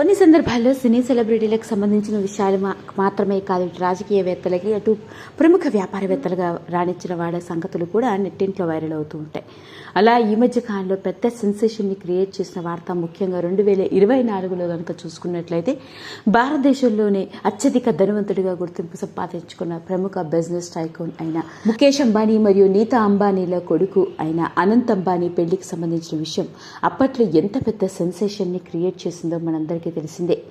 కొన్ని సందర్భాల్లో సినీ సెలబ్రిటీలకు సంబంధించిన విషయాలు మాత్రమే కాదు రాజకీయవేత్తలకి అటు ప్రముఖ వ్యాపారవేత్తలుగా రాణించిన వాళ్ళ సంగతులు కూడా నెట్టింట్లో వైరల్ అవుతూ ఉంటాయి. అలా ఈ మధ్య కాలంలో పెద్ద సెన్సేషన్ని క్రియేట్ చేసిన వార్త ముఖ్యంగా రెండు వేల ఇరవై నాలుగులో కనుక చూసుకున్నట్లయితే భారతదేశంలోనే అత్యధిక ధనవంతుడిగా గుర్తింపు సంపాదించుకున్న ప్రముఖ బిజినెస్ టైకోన్ అయిన ముఖేష్ అంబానీ మరియు నీతా అంబానీల కొడుకు అయిన అనంత్ అంబానీ పెళ్ళికి సంబంధించిన విషయం అప్పట్లో ఎంత పెద్ద సెన్సేషన్ని క్రియేట్ చేసిందో మనందరికీ తెలిసిందే.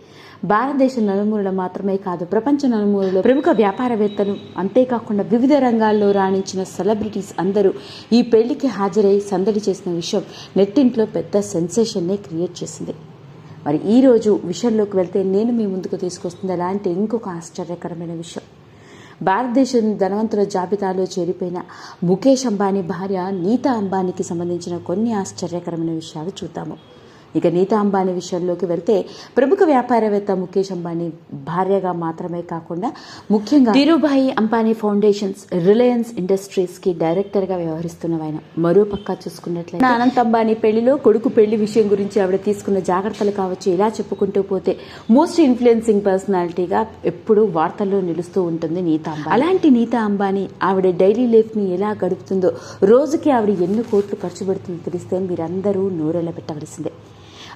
భారతదేశం నలుమూలలో మాత్రమే కాదు ప్రపంచ నలుమూలలో ప్రముఖ వ్యాపారవేత్తలు అంతేకాకుండా వివిధ రంగాల్లో రాణించిన సెలబ్రిటీస్ అందరూ ఈ పెళ్ళికి హాజరై సందడి చేసిన విషయం నెట్టింట్లో పెద్ద సెన్సేషన్నే క్రియేట్ చేసింది. మరి ఈ రోజు విషయంలోకి వెళ్తే నేను మీ ముందుకు తీసుకొస్తుంది అలాంటి ఇంకొక ఆశ్చర్యకరమైన విషయం. భారతదేశం ధనవంతుల జాబితాలో చేరిపోయిన ముఖేష్ అంబానీ భార్య నీతా అంబానీకి సంబంధించిన కొన్ని ఆశ్చర్యకరమైన విషయాలు చూద్దాము. ఇక నీతా అంబానీ విషయంలోకి వెళ్తే ప్రముఖ వ్యాపారవేత్త ముఖేష్ అంబానీ భార్యగా మాత్రమే కాకుండా ముఖ్యంగా ధీరుభాయి అంబానీ ఫౌండేషన్స్ రిలయన్స్ ఇండస్ట్రీస్కి డైరెక్టర్గా వ్యవహరిస్తున్నవైన మరో పక్క చూసుకున్నట్లయితే అనంత్ అంబానీ పెళ్ళిలో కొడుకు పెళ్ళి విషయం గురించి ఆవిడ తీసుకున్న జాగ్రత్తలు కావచ్చు ఇలా చెప్పుకుంటూ పోతే మోస్ట్ ఇన్ఫ్లుయెన్సింగ్ పర్సనాలిటీగా ఎప్పుడూ వార్తల్లో నిలుస్తూ ఉంటుంది నీతా అంబానీ. అలాంటి నీతా అంబానీ ఆవిడ డైలీ లైఫ్ని ఎలా గడుపుతుందో రోజుకి ఆవిడ ఎన్ని కోట్లు ఖర్చు పెడుతుందో తెలిస్తే మీరందరూ నూరెళ్ళ పెట్టవలసిందే.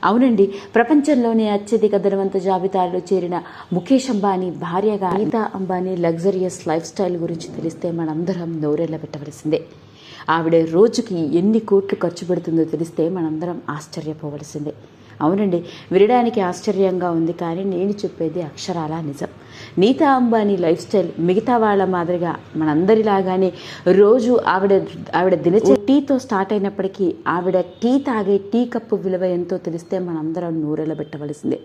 అవునండి. ప్రపంచంలోనే అత్యధిక ధనవంత జాబితాలో చేరిన ముఖేష్ అంబానీ భార్యగా Anita Ambani luxurious lifestyle గురించి తెలిస్తే మనందరం నోరెళ్ళ పెట్టవలసిందే. ఆవిడ రోజుకి ఎన్ని కోట్లు ఖర్చు పెడుతుందో తెలిస్తే మనందరం ఆశ్చర్యపోవలసిందే. అవునండి వినడానికి ఆశ్చర్యంగా ఉంది కానీ నేను చెప్పేది అక్షరాల నిజం. నీతా అంబానీ లైఫ్ స్టైల్ మిగతా వాళ్ళ మాదిరిగా మనందరిలాగానే రోజు ఆవిడ ఆవిడ దినచర్య టీతో స్టార్ట్ అయినప్పటికీ ఆవిడ టీ తాగే టీ కప్పు విలువ ఎంతో తెలిస్తే మనందరం నూరెల పెట్టవలసిందే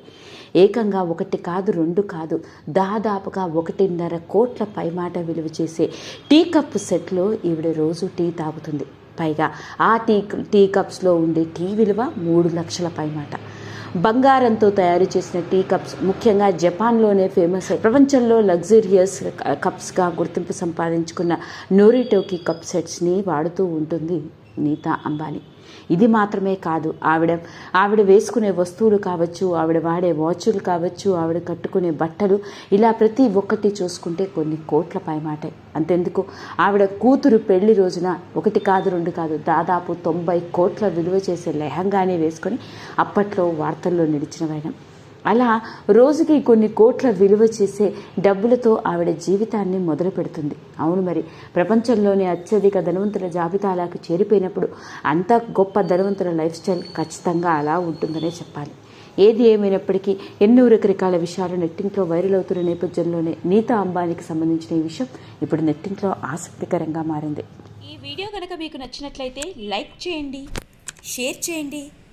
ఏకంగా ఒకటి కాదు రెండు కాదు దాదాపుగా ఒకటిన్నర కోట్ల పైమాట విలువ చేసే టీ కప్పు సెట్లో ఈవిడ రోజు టీ తాగుతుంది. పైగా. ఆ టీ టీ కప్స్లో ఉండే టీ విలువ మూడు లక్షల పైమాట. బంగారంతో తయారు చేసిన టీ కప్స్ ముఖ్యంగా జపాన్లోనే ఫేమస్ ప్రపంచంలో లగ్జరియస్ కప్స్గా గుర్తింపు సంపాదించుకున్న నోరిటోకి కప్ సెట్స్ని వాడుతూ ఉంటుంది నీతా అంబానీ. ఇది మాత్రమే కాదు. ఆవిడ ఆవిడ వేసుకునే వస్తువులు కావచ్చు ఆవిడ వాడే వాచులు కావచ్చు ఆవిడ కట్టుకునే బట్టలు ఇలా ప్రతి ఒక్కటి చూసుకుంటే కొన్ని కోట్ల పైమాటే. అంతెందుకు? ఆవిడ కూతురు పెళ్ళి రోజున ఒకటి కాదు రెండు కాదు దాదాపు తొంభై కోట్ల విలువ చేసే లెహంగానే వేసుకొని అప్పట్లో వార్తల్లో నిలిచినవైన అలా రోజుకి కొన్ని కోట్ల విలువ చేసే డబ్బులతో ఆవిడ జీవితాన్ని మొదలు పెడుతుంది అవును మరి ప్రపంచంలోని అత్యధిక ధనవంతుల జాబితాలకు చేరిపోయినప్పుడు అంత గొప్ప ధనవంతుల లైఫ్ స్టైల్ ఖచ్చితంగా అలా ఉంటుందనే చెప్పాలి. ఏది ఏమైనప్పటికీ ఎన్నో రకరకాల విషయాలు నెట్టింట్లో వైరల్ అవుతున్న నేపథ్యంలోనే నీతా అంబానీకి సంబంధించిన ఈ విషయం ఇప్పుడు నెట్టింట్లో ఆసక్తికరంగా మారింది. ఈ వీడియో కనుక మీకు నచ్చినట్లయితే లైక్ చేయండి షేర్ చేయండి